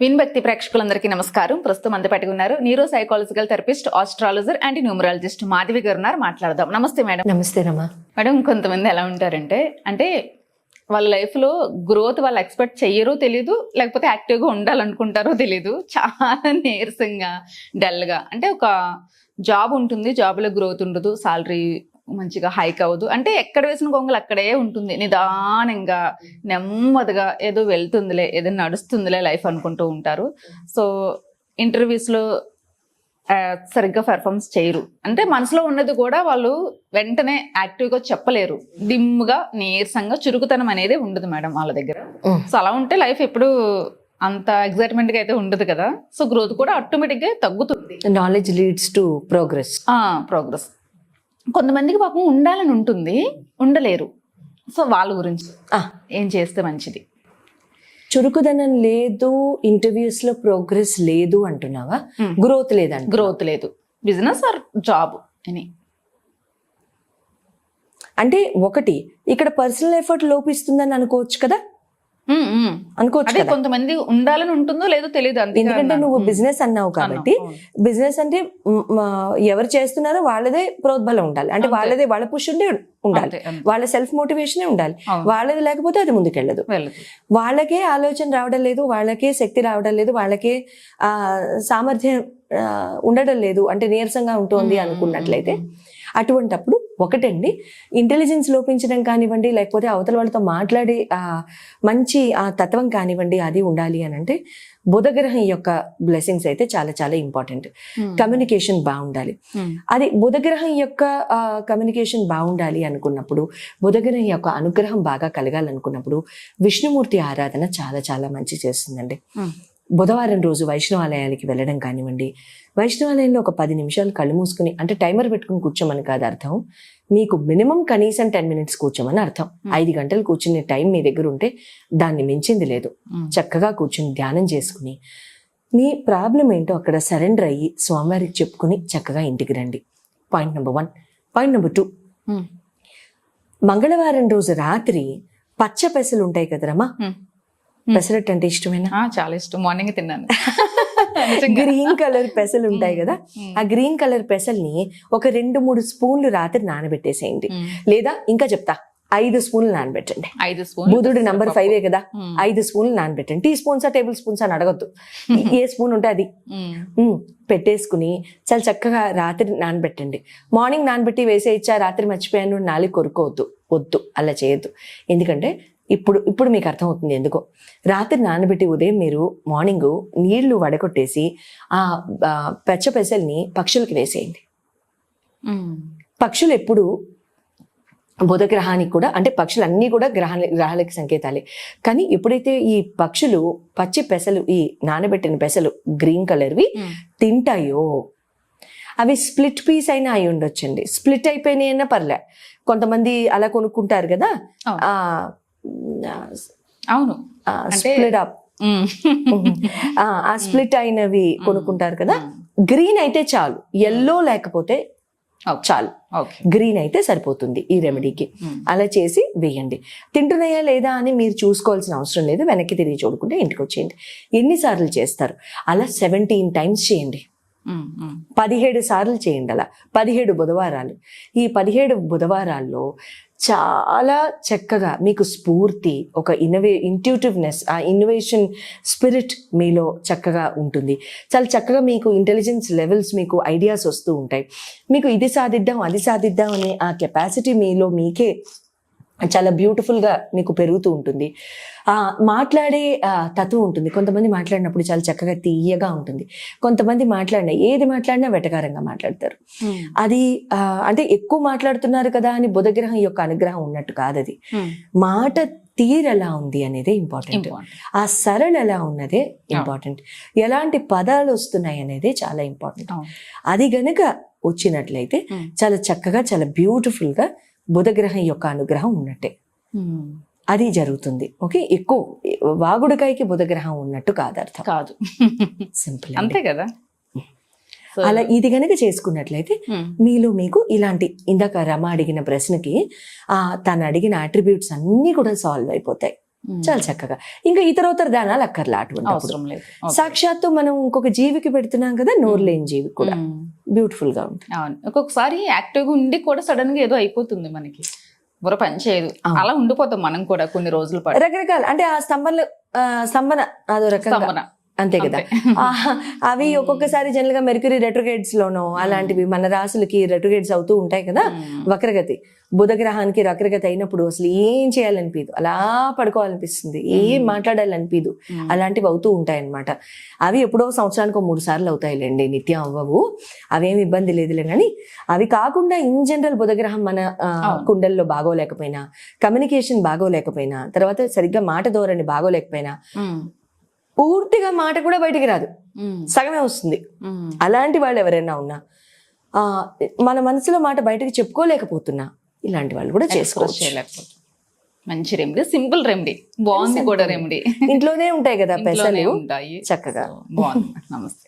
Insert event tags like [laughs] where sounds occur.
Win భక్తి ప్రేక్షకులందరికీ నమస్కారం. ప్రస్తుతం అంత పెట్టుకున్నారు neuro psychological therapist astrologer and numerologist Madhavi garu ఉన్నారు. మాట్లాడదాం. నమస్తే మేడం. నమస్తే రమా. మేడం కొంతమంది ఎలా ఉంటారంటే అంటే వాళ్ళ లైఫ్లో గ్రోత్ వాళ్ళు ఎక్స్పెక్ట్ చెయ్యరో తెలియదు లేకపోతే యాక్టివ్గా ఉండాలనుకుంటారో తెలియదు చాలా నీరసంగా డల్గా అంటే ఒక జాబ్ ఉంటుంది జాబ్లో గ్రోత్ ఉండదు సాలరీ మంచిగా హైక్ అవ్వదు. అంటే ఎక్కడ వేసిన గొంగలు అక్కడే ఉంటుంది. నిదానంగా నెమ్మదిగా ఏదో వెళ్తుందిలే ఏదో నడుస్తుందిలే లైఫ్ అనుకుంటూ ఉంటారు. సో ఇంటర్వ్యూస్లో సరిగ్గా పెర్ఫార్మెన్స్ చేయరు. అంటే మనసులో ఉన్నది కూడా వాళ్ళు వెంటనే యాక్టివ్గా చెప్పలేరు. డిమ్గా నీరసంగా చురుకుతనం అనేది ఉండదు మేడం వాళ్ళ దగ్గర. సో అలా ఉంటే లైఫ్ ఎప్పుడు అంత excitement గా అయితే ఉండదు కదా. సో గ్రోత్ కూడా ఆటోమేటిక్గా తగ్గుతుంది. Knowledge leads to progress progress కొంతమందికి పాపం ఉండాలని ఉంటుంది ఉండలేరు. సో వాళ్ళ గురించి ఏం చేస్తే మంచిది? చురుకుదనం లేదు ఇంటర్వ్యూస్లో ప్రోగ్రెస్ లేదు అంటున్నావా. గ్రోత్ లేదంట గ్రోత్ లేదు. బిజినెస్ ఆర్ జాబ్ అని అంటే ఒకటి ఇక్కడ పర్సనల్ ఎఫర్ట్ లోపిస్తుందని అనుకోవచ్చు కదా. అనుకోవచ్చు కొంతమంది ఉండాలని ఉంటుందో లేదో తెలియదు ఎందుకంటే. నువ్వు. బిజినెస్ అన్నావు కాబట్టి. బిజినెస్ అంటే ఎవరు చేస్తున్నారో వాళ్ళదే ప్రోద్బలం ఉండాలి అంటే. వాళ్ళదే వాళ్ళ పుష్ ఉండి ఉండాలి. వాళ్ళ సెల్ఫ్ మోటివేషన్ ఉండాలి. వాళ్ళది లేకపోతే అది ముందుకెళ్ళదు వెళ్ళదు వాళ్ళకే ఆలోచన రావడం లేదు వాళ్ళకే శక్తి రావడం లేదు వాళ్ళకే ఆ సామర్థ్యం ఉండడం లేదు అంటే నీరసంగా ఉంటుంది అనుకున్నట్లయితే అటువంటప్పుడు ఒకటండి ఇంటెలిజెన్స్ లోపించడం కానివ్వండి లేకపోతే అవతల వాళ్ళతో మాట్లాడే ఆ మంచి ఆ తత్వం కానివ్వండి అది ఉండాలి అని అంటే బుధగ్రహం యొక్క బ్లెస్సింగ్స్ అయితే చాలా చాలా ఇంపార్టెంట్. కమ్యూనికేషన్ బాగుండాలి Mm. అది బుధగ్రహం యొక్క కమ్యూనికేషన్ బాగుండాలి అనుకున్నప్పుడు బుధగ్రహం యొక్క అనుగ్రహం బాగా కలగాలనుకున్నప్పుడు విష్ణుమూర్తి ఆరాధన చాలా చాలా మంచి చేస్తుందండి Mm. బుధవారం రోజు వైష్ణవాలయాలకి వెళ్ళడం కానివ్వండి. వైష్ణవాలయంలో ఒక పది నిమిషాలు కళ్ళు మూసుకుని అంటే టైమర్ పెట్టుకుని కూర్చోమని కాదు అర్థం. మీకు మినిమం కనీసం టెన్ మినిట్స్ కూర్చోమని అర్థం. ఐదు గంటలు కూర్చునే టైం మీ దగ్గర ఉంటే దాన్ని మించింది లేదు. చక్కగా కూర్చుని ధ్యానం చేసుకుని మీ ప్రాబ్లం ఏంటో అక్కడ సరెండర్ అయ్యి స్వామివారికి చెప్పుకుని చక్కగా ఇంటికి రండి. Point number one. Point number two. మంగళవారం రోజు రాత్రి పచ్చ పెసలు ఉంటాయి కదరమ్మా పెసరట్టు అంటే ఇష్టమేనా? చాలా ఇష్టం. మార్నింగ్ తిన్నాను. గ్రీన్ కలర్ పెసలు ఉంటాయి కదా. ఆ గ్రీన్ కలర్ పెసల్ని ఒక రెండు మూడు స్పూన్లు రాత్రి నానబెట్టేసేయండి. లేదా ఇంకా చెప్తా ఐదు స్పూన్లు నానబెట్టండి. ఐదు స్పూన్ బుధుడు నంబర్ ఫైవే కదా. ఐదు స్పూన్లు నానబెట్టండి. టీ స్పూన్సా టేబుల్ స్పూన్స్ అని అడగద్దు. ఏ స్పూన్ ఉంటే అది. పెట్టేసుకుని చాలా చక్కగా రాత్రి నానబెట్టండి. మార్నింగ్ నానబెట్టి వేసే ఇచ్చా రాత్రి మర్చిపోయాను. నాలుగు కొరుకోవద్దు. వద్దు. అలా చేయొద్దు. ఎందుకంటే ఇప్పుడు ఇప్పుడు మీకు అర్థమవుతుంది ఎందుకో. రాత్రి నానబెట్టి ఉదయం మీరు మార్నింగ్ నీళ్ళు వడకొట్టేసి ఆ ఆ, పెచ్చ పెసల్ని పక్షులకి వేసేయండి. పక్షులు ఎప్పుడు బుధగ్రహానికి కూడా అంటే పక్షులు అన్నీ కూడా గ్రహ గ్రహాలకి సంకేతాలే. కానీ ఎప్పుడైతే ఈ పక్షులు పచ్చి పెసలు ఈ నానబెట్టిన పెసలు గ్రీన్ కలర్వి తింటాయో అవి స్ప్లిట్ పీస్ అయినా అయి ఉండొచ్చండి. స్ప్లిట్ అయిపోయినాయన్నా పర్లే. కొంతమంది అలా కొనుక్కుంటారు కదా? అవును. ఆ అవును స్ప్లిట్ అప్ Mm. [laughs] ఆ స్ప్లిట్ అయినవి కొనుక్కుంటారు కదా గ్రీన్ అయితే చాలు ఎల్లో లేకపోతే. చాలు ఓకే గ్రీన్ అయితే సరిపోతుంది ఈ రెమెడీకి Mm. అలా చేసి వేయండి తింటున్నాయా లేదా అని మీరు చూసుకోవాల్సిన అవసరం లేదు వెనక్కి తిరిగి చూడకుండా ఇంటికి వచ్చేయండి ఎన్నిసార్లు చేస్తారు అలా సెవెంటీన్ టైమ్స్ చేయండి Mm, mm. పదిహేడు సార్లు చేయండి అలా. పదిహేడు బుధవారాలు. ఈ పదిహేడు బుధవారాల్లో చాలా చక్కగా మీకు స్ఫూర్తి ఒక ఇన్నోవే ఇంట్యూటివ్నెస్ ఆ ఇన్నోవేషన్ స్పిరిట్ మీలో చక్కగా ఉంటుంది. చాలా చక్కగా మీకు ఇంటెలిజెన్స్ లెవెల్స్ మీకు ఐడియాస్ వస్తూ ఉంటాయి. మీకు ఇది సాధిద్దాం అది సాధిద్దాం అనే ఆ కెపాసిటీ మీలో మీకే చాలా బ్యూటిఫుల్గా మీకు పెరుగుతూ ఉంటుంది ఆ మాట్లాడే తత్వం ఉంటుంది కొంతమంది మాట్లాడినప్పుడు చాలా చక్కగా తీయగా ఉంటుంది కొంతమంది మాట్లాడిన ఏది మాట్లాడినా వెటకారంగా మాట్లాడతారు. అది అంటే ఎక్కువ మాట్లాడుతున్నారు కదా అని బుధగ్రహం యొక్క అనుగ్రహం ఉన్నట్టు కాదు అది. మాట తీరు ఎలా ఉంది అనేదే ఇంపార్టెంట్. ఆ సరళ ఎలా ఉన్నదే ఇంపార్టెంట్ ఎలాంటి పదాలు వస్తున్నాయి అనేది చాలా ఇంపార్టెంట్. అది గనుక వచ్చినట్లయితే. చాలా చక్కగా చాలా బ్యూటిఫుల్గా బుధగ్రహం యొక్క అనుగ్రహం ఉన్నట్టే. అది జరుగుతుంది. ఓకే? ఎక్కువ వాగుడుకాయకి బుధగ్రహం ఉన్నట్టు కాదు. అర్థం కాదు సింపుల్ అంతే కదా? అలా ఇది గనుక చేసుకున్నట్లయితే. మీలో మీకు ఇలాంటి ఇందాక రమ అడిగిన ప్రశ్నకి ఆ తను అడిగిన అట్రిబ్యూట్స్ అన్నీ కూడా సాల్వ్ అయిపోతాయి. చాలా చక్కగా. ఇంకా ఇతరోత్తర దానాలు అక్కర్లా అటువంటి అవసరం లేదు. సాక్షాత్తు మనం ఇంకొక జీవికి పెడుతున్నాం కదా నోరు లేని జీవి కూడా. బ్యూటిఫుల్గా ఉంటుంది. అవును. ఒక్కొక్కసారి యాక్టివ్గా ఉండి కూడా సడన్గా ఏదో అయిపోతుంది మనకి. బుర్ర పని చేయదు. అవును. అలా ఉండిపోతాం మనం కూడా కొన్ని రోజుల పాటు. రకరకాల అంటే ఆ స్తంభంలో ఆ, స్తంభన అదో రకంగా స్తంభన. అంతే కదా అవి ఒక్కొక్కసారి జనరల్గా మెర్క్యూరీ రెట్రోగేట్స్ లోనో అలాంటివి మన రాసులకి రెట్రోగేట్స్ అవుతూ ఉంటాయి కదా. వక్రగతి బుధ గ్రహానికి వక్రగతి అయినప్పుడు అసలు ఏం చేయాలనిపించదు అలా పడుకోవాలనిపిస్తుంది ఏం మాట్లాడాలనిపించదు మ్మ్. అలాంటివి అవుతూ ఉంటాయి అన్నమాట అవి ఎప్పుడో సంవత్సరానికి మూడు సార్లు అవుతాయిలేండి నిత్యం అవ్వవు అవేమి ఇబ్బంది లేదులే కానీ అవి కాకుండా ఇన్ జనరల్ బుధగ్రహం మన. కుండల్లో బాగోలేకపోయినా కమ్యూనికేషన్ బాగోలేకపోయినా తర్వాత సరిగ్గా మాట ధోరణి బాగోలేకపోయినా. పూర్తిగా మాట కూడా బయటికి రాదు. సగమే వస్తుంది. అలాంటి వాళ్ళు ఎవరైనా ఉన్నా ఆ, మన మనసులో మాట బయటకు చెప్పుకోలేకపోతున్నా ఇలాంటి వాళ్ళు కూడా చేసుకోవచ్చు. మంచి రెమెడీ సింపుల్ రెమెడీ బాగుంది కూడా రెమెడీ ఇంట్లోనే ఉంటాయి కదా పెసలు. ఉంటాయి. చక్కగా. బాగుంది. నమస్తే.